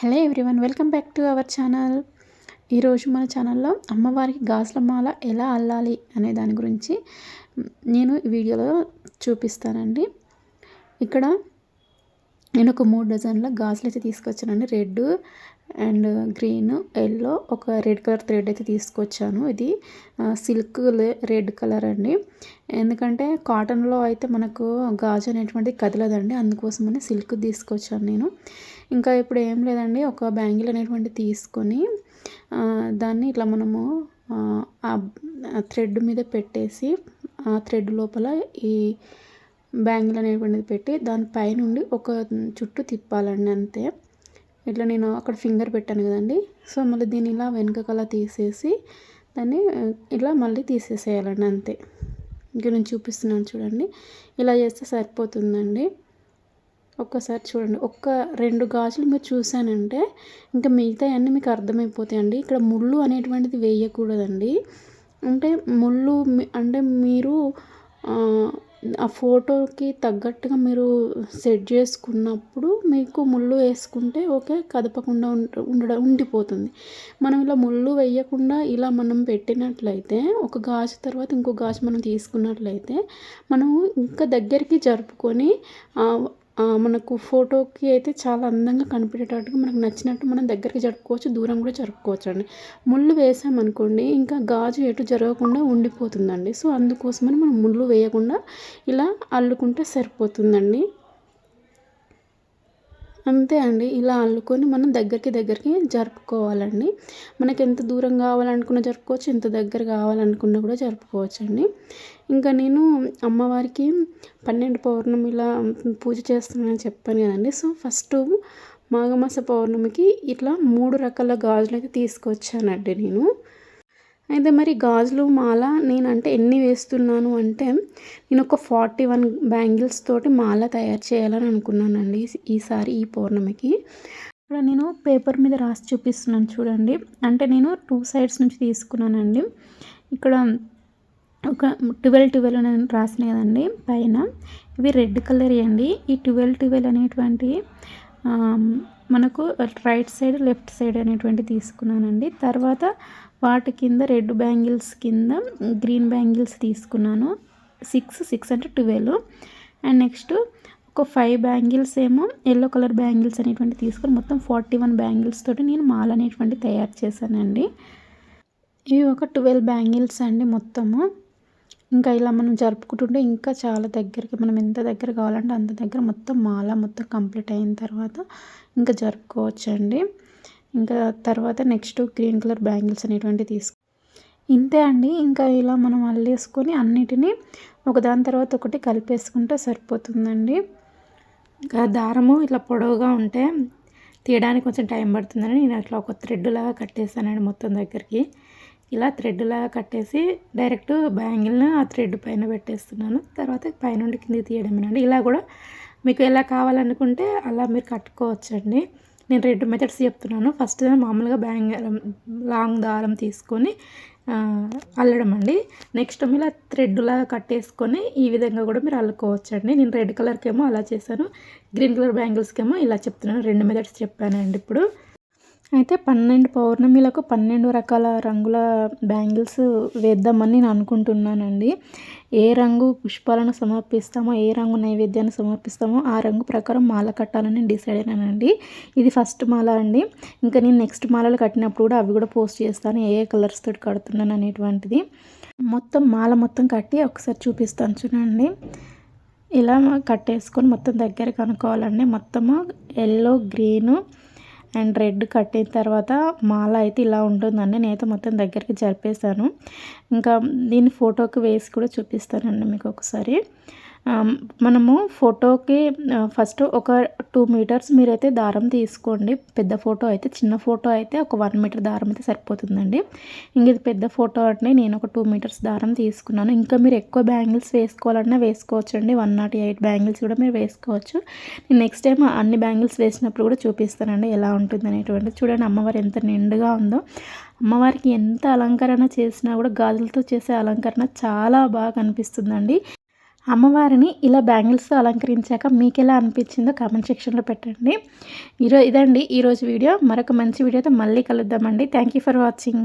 Hello everyone welcome back to our channel. ఈరోజు మన ఛానల్లో అమ్మవారికి గాజుల మాల ఎలా అల్లాలి అనే దాని గురించి నేను ఈ వీడియోలో చూపిస్తానండి. ఇక్కడ నేను ఒక మూడు డజన్ల గాజులు అయితే తీసుకొచ్చానండి. రెడ్ అండ్ గ్రీన్ ఎల్లో ఒక రెడ్ కలర్ థ్రెడ్ అయితే తీసుకొచ్చాను. ఇది సిల్క్ రెడ్ కలర్ అండి. ఎందుకంటే కాటన్లో అయితే మనకు గాజు అనేటువంటిది కదలదండి. అందుకోసమని సిల్క్ తీసుకొచ్చాను నేను. ఇంకా ఇప్పుడు ఏం లేదండి. ఒక బ్యాంగిల్ అనేటువంటి తీసుకొని దాన్ని ఇట్లా మనము ఆ థ్రెడ్ మీద పెట్టేసి ఆ థ్రెడ్ లోపల ఈ బ్యాంగిల్ అనేటువంటిది పెట్టి దాని పైనుండి ఒక చుట్టూ తిప్పాలండి అంతే. ఇట్లా నేను అక్కడ ఫింగర్ పెట్టాను కదండి. సో మళ్ళీ దీన్ని ఇలా వెనకకలా తీసేసి దాన్ని ఇలా మళ్ళీ తీసేసేయాలండి అంతే. ఇంకా నేను చూపిస్తున్నాను చూడండి. ఇలా చేస్తే సరిపోతుందండి. ఒక్కసారి చూడండి. ఒక్క రెండు గాజులు మీరు చూసానంటే ఇంకా మిగతా అన్నీ మీకు అర్థమైపోతాయండి. ఇక్కడ ముళ్ళు అనేటువంటిది వేయకూడదండి. అంటే ముళ్ళు అంటే మీరు ఆ ఫోటోకి తగ్గట్టుగా మీరు సెట్ చేసుకున్నప్పుడు మీకు ముళ్ళు వేసుకుంటే ఓకే కదపకుండా ఉండడం ఉండిపోతుంది. మనం ఇలా ముళ్ళు వేయకుండా ఇలా మనం పెట్టినట్లయితే ఒక గాజు తర్వాత ఇంకో గాజు మనం తీసుకున్నట్లయితే మనం ఇంకా దగ్గరికి జరుపుకొని మనకు ఫోటోకి అయితే చాలా అందంగా కనిపించేటట్టుగా మనకు నచ్చినట్టు మనం దగ్గరికి జరుపుకోవచ్చు దూరం కూడా జరుపుకోవచ్చు అండి ముళ్ళు వేసామనుకోండి ఇంకా గాజు ఎటు జరగకుండా ఉండిపోతుందండి. సో అందుకోసమని మనం ముళ్ళు వేయకుండా ఇలా అల్లుకుంటే సరిపోతుందండి. అంతే అండి. ఇలా అల్లుకొని మనం దగ్గరికి దగ్గరికి జరుపుకోవాలండి. మనకి ఎంత దూరం కావాలనుకున్నా జరుపుకోవచ్చు ఎంత దగ్గర కావాలనుకున్నా కూడా జరుపుకోవచ్చు అండి ఇంకా నేను అమ్మవారికి పన్నెండు పౌర్ణమిలా పూజ చేస్తున్నానని చెప్పాను కదండి. సో ఫస్ట్ మాఘమాస పౌర్ణమికి ఇట్లా మూడు రకాల గాజులు అయితే తీసుకొచ్చానండి నేను. అయితే మరి గాజులు మాల నేనంటే ఎన్ని వేస్తున్నాను అంటే నేను ఒక ఫార్టీ వన్ బ్యాంగిల్స్ తోటి మాల తయారు చేయాలని అనుకున్నానండి ఈసారి ఈ పౌర్ణమికి. ఇక్కడ నేను పేపర్ మీద రాసి చూపిస్తున్నాను చూడండి. అంటే నేను టూ సైడ్స్ నుంచి తీసుకున్నానండి. ఇక్కడ ఒక ట్వెల్వ్ ట్వెల్వ్ అని రాసిన కదండి పైన. ఇవి రెడ్ కలర్ అండి. ఈ ట్వెల్వ్ ట్వెల్వ్ అనేటువంటి మనకు రైట్ సైడ్ లెఫ్ట్ సైడ్ అనేటువంటి తీసుకున్నానండి. తర్వాత వాటి కింద రెడ్ బ్యాంగిల్స్ కింద గ్రీన్ బ్యాంగిల్స్ తీసుకున్నాను. సిక్స్ సిక్స్ అంటే ట్వెల్వ్ అండ్ నెక్స్ట్ ఒక ఫైవ్ బ్యాంగిల్స్ ఏమో ఎల్లో కలర్ బ్యాంగిల్స్ అనేటువంటి తీసుకొని మొత్తం ఫార్టీ వన్ బ్యాంగిల్స్ తోటి నేను మాల్ అనేటువంటి తయారు చేశానండి. ఇవి ఒక ట్వెల్వ్ బ్యాంగిల్స్ అండి మొత్తము. ఇంకా ఇలా మనం జరుపుకుంటుంటే ఇంకా చాలా దగ్గరికి మనం ఎంత దగ్గర కావాలంటే అంత దగ్గర మొత్తం మాల మొత్తం కంప్లీట్ అయిన తర్వాత ఇంకా జరుపుకోవచ్చండి. ఇంకా తర్వాత నెక్స్ట్ గ్రీన్ కలర్ బ్యాంగిల్స్ అనేటువంటి తీసుకు ఇంతే అండి. ఇంకా ఇలా మనం అల్లేసుకొని అన్నిటినీ ఒకదాని తర్వాత ఒకటి కలిపేసుకుంటే సరిపోతుందండి. ఇంకా దారము ఇట్లా పొడవుగా ఉంటే తీయడానికి కొంచెం టైం పడుతుందని నేను అట్లా ఒక థ్రెడ్ లాగా కట్టేసానండి మొత్తం దగ్గరికి. ఇలా థ్రెడ్ లాగా కట్టేసి డైరెక్ట్ బ్యాంగిల్ని ఆ థ్రెడ్ పైన పెట్టేస్తున్నాను. తర్వాత పైనుండి కిందికి తీయడమేనండి. ఇలా కూడా మీకు ఎలా కావాలనుకుంటే అలా మీరు కట్టుకోవచ్చండి. నేను రెండు మెథడ్స్ చెప్తున్నాను. ఫస్ట్ మామూలుగా బ్యాంగ్ లాంగ్ దారం తీసుకొని అల్లడం అండి నెక్స్ట్ ఇలా థ్రెడ్లా కట్టేసుకొని ఈ విధంగా కూడా మీరు అల్లుకోవచ్చండి. నేను రెడ్ కలర్కేమో అలా చేశాను. గ్రీన్ కలర్ బ్యాంగిల్స్కేమో ఇలా చెప్తున్నాను. రెండు మెథడ్స్ చెప్పానండి ఇప్పుడు. అయితే పన్నెండు పౌర్ణమిలకు పన్నెండు రకాల రంగుల బ్యాంగిల్స్ వేద్దామని నేను అనుకుంటున్నానండి. ఏ రంగు పుష్పాలను సమర్పిస్తామో ఏ రంగు నైవేద్యాన్ని సమర్పిస్తామో ఆ రంగు ప్రకారం మాల కట్టాలని డిసైడ్ అయినానండి. ఇది ఫస్ట్ మాల అండి. ఇంకా నేను నెక్స్ట్ మాలలు కట్టినప్పుడు కూడా అవి కూడా పోస్ట్ చేస్తాను ఏ ఏ కలర్స్ తోటి కడుతున్నాను అనేటువంటిది. మొత్తం మాల మొత్తం కట్టి ఒకసారి చూపిస్తాను చూడండి. ఇలా కట్టేసుకొని మొత్తం దగ్గర కనుక్కోవాలండి. మొత్తము ఎల్లో గ్రీను అండ్ రెడ్ కట్టిన తర్వాత మాల అయితే ఇలా ఉంటుందండి. నేనైతే మొత్తం దగ్గరికి జరిపేశాను. ఇంకా దీన్ని ఫోటోకి వేసి కూడా చూపిస్తానండి మీకు ఒకసారి. మనము ఫోటోకి ఫస్ట్ ఒక టూ మీటర్స్ మీరైతే దారం తీసుకోండి. పెద్ద ఫోటో అయితే చిన్న ఫోటో అయితే ఒక వన్ మీటర్ దారం అయితే సరిపోతుందండి. ఇంక ఇది పెద్ద ఫోటో అంటే నేను ఒక టూ మీటర్స్ దారం తీసుకున్నాను. ఇంకా మీరు ఎక్కువ బ్యాంగిల్స్ వేసుకోవాలన్నా వేసుకోవచ్చు అండి వన్ నాట్ ఎయిట్ బ్యాంగిల్స్ కూడా మీరు వేసుకోవచ్చు. నేను నెక్స్ట్ టైం అన్ని బ్యాంగిల్స్ వేసినప్పుడు కూడా చూపిస్తానండి ఎలా ఉంటుంది అనేటువంటి చూడండి అమ్మవారు ఎంత నిండుగా ఉందో. అమ్మవారికి ఎంత అలంకరణ చేసినా కూడా గాజులతో చేసే అలంకరణ చాలా బాగా కనిపిస్తుందండి అమ్మవారిని ఇలా బ్యాంగిల్స్తో అలంకరించాక మీకు ఎలా అనిపించిందో కామెంట్ సెక్షన్లో పెట్టండి. ఈరోజు ఇదండి ఈరోజు వీడియో. మరొక మంచి వీడియోతో మళ్ళీ కలుద్దామండి. Thank you for watching.